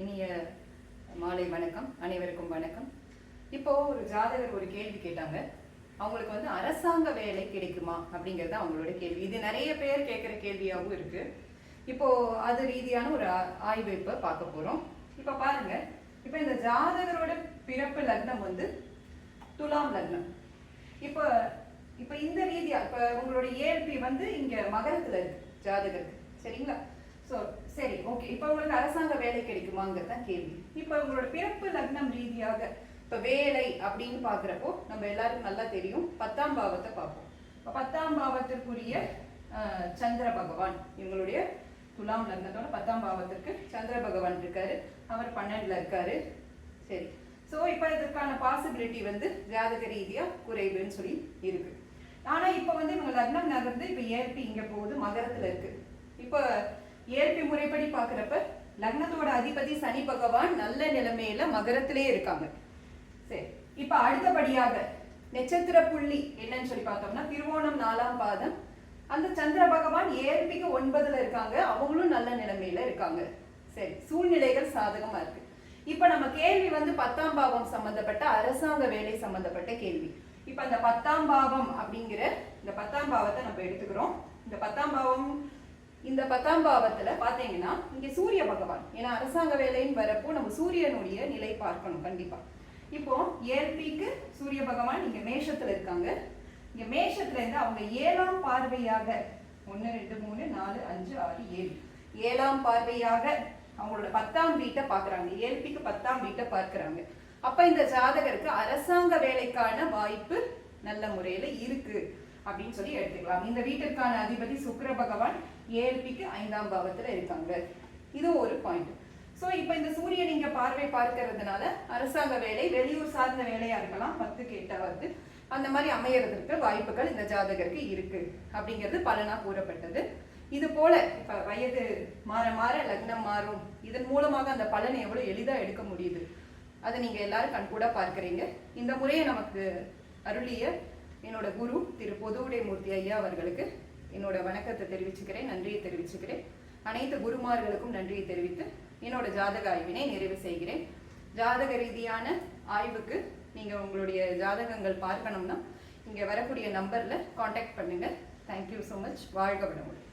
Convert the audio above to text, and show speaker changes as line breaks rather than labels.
இனிய மாலை வணக்கம் அனைவருக்கும் வணக்கம். இப்போ ஒரு ஜாதகர் ஒரு கேள்வி கேட்டாங்க. அவங்களுக்கு வந்து அரசாங்க வேலை கிடைக்குமா அப்படிங்கிறது அவங்களோட கேள்வி. இது நிறைய பேர் கேட்குற கேள்வியாகவும் இருக்கு. இப்போ அது ரீதியான ஒரு ஆ- ஆய்வு இப்போ பார்க்க போறோம். இப்போ பாருங்க. இப்போ இந்த ஜாதகரோட பிறப்பு லக்னம் வந்து துலாம் லக்னம். இப்போ இப்போ இந்த ரீதியா இப்போ உங்களோட இயல்பி வந்து இங்க மகரத்துல இருக்கு ஜாதகருக்கு. சரிங்களா? ஸோ சரி ஓகே இப்போ உங்களுக்கு அரசாங்க வேலை கிடைக்குமாங்கிறது தான் கேள்வி. இப்போ உங்களோட பிறப்பு லக்னம் ரீதியாக இப்போ வேலை அப்படின்னு பார்க்குறப்போ நம்ம எல்லாருக்கும் நல்லா தெரியும். பத்தாம் பாவத்தை பார்ப்போம். இப்போ பத்தாம் பாவத்திற்குரிய சந்திர பகவான் இவங்களுடைய துலாம் லக்னத்தோட பத்தாம் பாவத்திற்கு சந்திர பகவான் இருக்காரு. அவர் பன்னெண்டில் இருக்காரு. சரி. ஸோ இப்போ இதற்கான பாசிபிலிட்டி வந்து ஜாதக ரீதியாக குறைவுன்னு சொல்லி இருக்கு. ஆனால் இப்போ வந்து இவங்க லக்னம் நகர்ந்து இப்போ ஏற்பி இங்கே போகுது மகரத்தில் இருக்கு. இப்போ இயற்கை முறைப்படி பார்க்குறப்ப லக்னத்தோட அதிபதி சனி பகவான் நல்ல நிலைமையில மகரத்திலே இருக்காங்க. சரி இப்போ அடுத்தபடியாக நட்சத்திர புள்ளி என்னன்னு சொல்லி பார்த்தோம்னா திருவோணம் நாலாம் பாதம். அந்த சந்திர பகவான் ஏற்பிக்கு ஒன்பதுல இருக்காங்க. அவங்களும் நல்ல நிலைமையில இருக்காங்க. சரி சூழ்நிலைகள் சாதகமா இருக்கு. இப்ப நம்ம கேள்வி வந்து பத்தாம் பாவம் சம்பந்தப்பட்ட அரசாங்க வேலை சம்பந்தப்பட்ட கேள்வி. இப்ப அந்த பத்தாம் பாவம் அப்படிங்கிற இந்த பத்தாம் பாவத்தை நம்ம எடுத்துக்கிறோம். இந்த பத்தாம் பாவம் இந்த பத்தாம் பாவத்துல பாத்தீங்கன்னா இங்க சூரிய பகவான் ஏன்னா அரசாங்க வேலைன்னு வரப்போ நம்ம சூரியனுடைய நிலை பார்க்கணும் கண்டிப்பா. இப்போ ஏற்பிக்கு சூரிய பகவான் இங்க மேஷத்துல இருக்காங்க. இங்க மேஷத்துல இருந்து அவங்க ஏழாம் பார்வையாக ஒன்னு ரெண்டு மூணு நாலு அஞ்சு ஆறு ஏழு. ஏழாம் பார்வையாக அவங்களோட பத்தாம் வீட்டை பார்க்கறாங்க ஏழ்பிக்கு பத்தாம் வீட்டை பார்க்கறாங்க. அப்ப இந்த ஜாதகருக்கு அரசாங்க வேலைக்கான வாய்ப்பு நல்ல முறையில இருக்கு அப்படின்னு சொல்லி எடுத்துக்கலாம். இந்த வீட்டிற்கான அதிபதி சுக்கர பகவான் ஏழ்பிக்கு ஐந்தாம் பாவத்தில் இருக்காங்க. இது ஒரு பாயிண்ட் ஸோ இப்போ இந்த சூரியன் இங்கே பார்வை பார்க்கறதுனால அரசாங்க வேலை வெளியூர் சார்ந்த வேலையாக இருக்கலாம் பத்துக்கு வருது அந்த மாதிரி அமையறதுக்கு வாய்ப்புகள் இந்த ஜாதகருக்கு இருக்கு அப்படிங்கிறது பலனா கூறப்பட்டது. இது போல இப்போ வயது மாற மாற லக்னம் மாறும். இதன் மூலமாக அந்த பலனை எவ்வளோ எளிதாக எடுக்க முடியுது? அதை நீங்கள் எல்லாரும் கண்கூட பார்க்குறீங்க. இந்த முறையை நமக்கு அருளிய என்னோட குரு திரு பொதுவுடைமூர்த்தி ஐயா அவர்களுக்கு என்னோட வணக்கத்தை தெரிவிச்சுக்கிறேன் நன்றியை தெரிவிச்சுக்கிறேன். அனைத்து குருமார்களுக்கும் நன்றியை தெரிவித்து என்னோட ஜாதக ஆய்வினை நிறைவு செய்கிறேன். ஜாதக ரீதியான ஆய்வுக்கு நீங்கள் உங்களுடைய ஜாதகங்கள் பார்க்கணும்னா இங்கே வரக்கூடிய நம்பரில் காண்டாக்ட் பண்ணுங்கள் தேங்க்யூ ஸோ மச் வாழ்க வளமுடன்.